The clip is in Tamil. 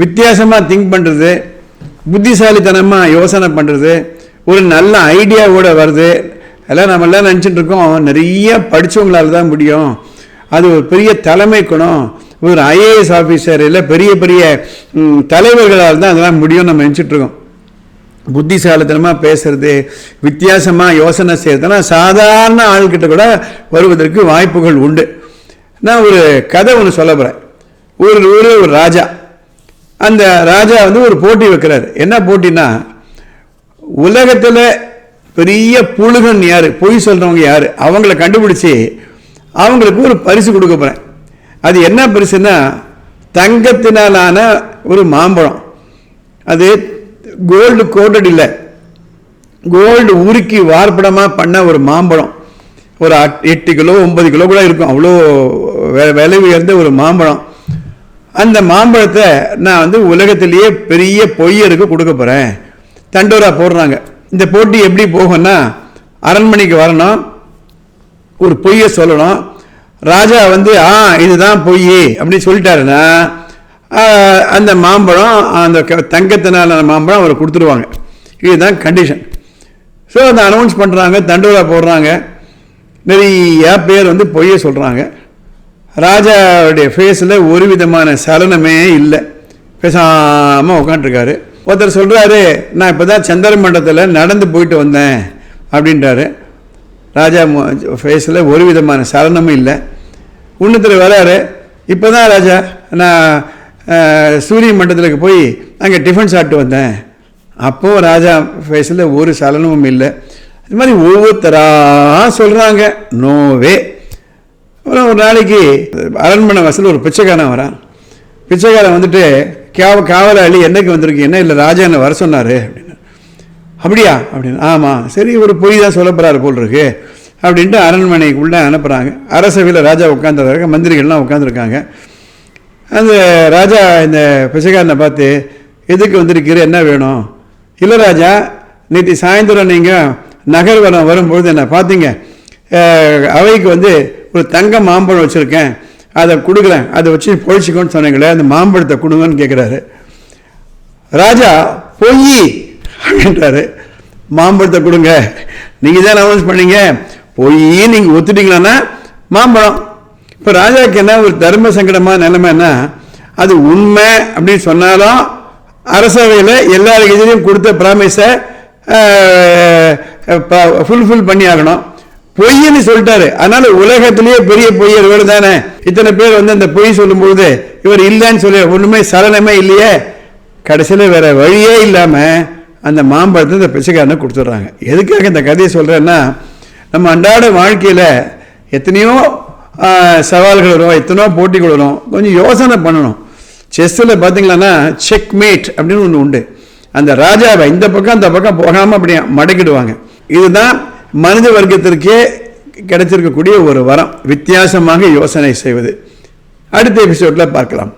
வித்தியாசமாக திங்க் பண்ணுறது புத்திசாலித்தனமாக யோசனை பண்ணுறது ஒரு நல்ல ஐடியாவோட வருது. எல்லாம் நம்ம எல்லாம் நினச்சிட்டு இருக்கோம். நிறைய படித்தவங்களால தான் முடியும். அது ஒரு பெரிய தலைமை குணம். ஒரு ஐஏஎஸ் ஆஃபீஸர் இல்லை பெரிய பெரிய தலைவர்களால் தான் அதெல்லாம் முடியும் நம்ம நினச்சிட்ருக்கோம் புத்திசாலித்தனமாக பேசுறது வித்தியாசமாக யோசனை செய்கிறதுனா சாதாரண ஆள்கிட்ட கூட வருவதற்கு வாய்ப்புகள் உண்டு. நான் ஒரு கதை ஒன்று சொல்ல போகிறேன் ஒரு ஊர் ஒரு ராஜா. அந்த ராஜா வந்து ஒரு போட்டி வைக்கிறார். என்ன போட்டினா உலகத்தில் பெரிய புழுகன் யார் பொய் சொல்கிறவங்க யார் அவங்கள கண்டுபிடிச்சி அவங்களுக்கு ஒரு பரிசு கொடுக்க போகிறேன் அது என்ன பரிசுன்னா தங்கத்தினாலான ஒரு மாம்பழம். அது கோல்டு கோட்டட் இல்லை. கோல்டு உருக்கி வார்ப்படமாக பண்ண ஒரு மாம்பழம். ஒரு அட்- எட்டு கிலோ ஒன்பது கிலோ கூட இருக்கும். அவ்வளோ விலை உயர்ந்த ஒரு மாம்பழம். அந்த மாம்பழத்தை நான் வந்து உலகத்திலேயே பெரிய பொய்யருக்கு கொடுக்க போகிறேன் தண்டோரா போடுறாங்க. இந்த போட்டி எப்படி போகும்னா அரண்மனைக்கு வரணும். ஒரு பொய்யை சொல்லணும். ராஜா வந்து ஆ இதுதான் பொய் அப்படின்னு சொல்லிட்டாருன்னா அந்த மாம்பழம் அந்த க- தங்கத்தினால மாம்பழம் அவர் கொடுத்துருவாங்க. இதுதான் கண்டிஷன் ஸோ அதை அனௌன்ஸ் பண்ணுறாங்க தண்டோரா போடுறாங்க. நிறைய பேர் வந்து பொய்யை சொல்கிறாங்க ராஜாவுடைய ஃபேஸில் ஒரு விதமான சலனமே இல்லை. பேசாமல் உட்காந்துருக்காரு ஒருத்தர் சொல்கிறாரு நான் இப்போ தான் சந்திரமண்டலத்தில் நடந்து போயிட்டு வந்தேன் அப்படின்றாரு. ராஜா ஃபேஸில் ஒரு விதமான சலனமும் இல்லை. இன்னொருத்தர் வராரு இப்போ தான் ராஜா நான் சூரிய மண்டலத்துக்கு போய் அங்கே டிஃபன் சாப்பிட்டு வந்தேன். அப்போது ராஜா ஃபேஸில் ஒரு சலனமும் இல்லை. இது மாதிரி ஒவ்வொருத்தராக சொல்கிறாங்க நோவே அப்புறம் ஒரு நாளைக்கு அரண்மனை வசூல் ஒரு பிச்சைக்காரன் வரான். பிச்சைக்காரன் வந்துட்டு காவ காவலாளி என்னைக்கு வந்திருக்கு? என்ன இல்லை ராஜா என்னை வர சொன்னார் அப்படின்னு. அப்படியா? அப்படின்னு. ஆமாம் சரி ஒரு பொய் தான் சொல்ல போகிறாரு போல் இருக்கு அப்படின்ட்டு அரண்மனைக்குள்ளே அனுப்புகிறாங்க அரசவையில் ராஜா உட்காந்துருக்காங்க மந்திரிகள்லாம் உட்காந்துருக்காங்க அந்த ராஜா இந்த பிச்சைக்காரனை பார்த்து எதுக்கு வந்திருக்கிற என்ன வேணும்? இல்லை ராஜா நேற்று சாயந்தரம் நீங்கள் நகர்வரம் வரும்பொழுது என்ன பார்த்தீங்க. அவைக்கு வந்து ஒரு தங்க மாம்பழம் வச்சுருக்கேன். அதை கொடுக்குறேன். அதை வச்சு பொழிச்சிக்கோன்னு சொன்னீங்களே அந்த மாம்பழத்தை கொடுங்கன்னு கேட்குறாரு ராஜா பொய்! அப்படின்றாரு. மாம்பழத்தை கொடுங்க. நீங்கள் தான் அனௌன்ஸ் பண்ணீங்க. பொய் நீங்கள் ஒத்துட்டீங்களான்னா மாம்பழம். இப்போ ராஜாவுக்கு என்ன ஒரு தர்ம சங்கடமான நிலைமைன்னா அது உண்மை அப்படின்னு சொன்னாலும் அரசவையில் எல்லா இதுலேயும் கொடுத்த ப்ராமிஸை ஃபுல்ஃபில் பண்ணி ஆகணும் பொய்ன்னு சொல்லிட்டாரு. அதனால உலகத்திலேயே பெரிய பொய்யர் இவர் தானே இத்தனை பேர் வந்து அந்த பொய் சொல்லும்பொழுது இவர் இல்லைன்னு சொல்லி ஒன்றுமே சலனமே இல்லையே. கடைசியில் வேற வழியே இல்லாமல் அந்த மாம்பழத்தை இந்த பிச்சைக்காரனை கொடுத்துட்றாங்க. எதுக்காக இந்த கதையை சொல்கிறேன்னா நம்ம அன்றாட வாழ்க்கையில் எத்தனையோ சவால்கள் வரும் எத்தனையோ போட்டிகள் வரும். கொஞ்சம் யோசனை பண்ணணும். செஸ்ஸில் பார்த்தீங்களன்னா செக் மேட் அப்படின்னு ஒன்று உண்டு. அந்த ராஜாவை இந்த பக்கம் அந்த பக்கம் போகாமல் அப்படி மடக்கிடுவாங்க. இதுதான் மனித வர்க்கத்திற்கே கிடைச்சிருக்கக்கூடிய ஒரு வரம் வித்தியாசமாக யோசனை செய்வது. அடுத்த எபிசோடில் பார்க்கலாம்.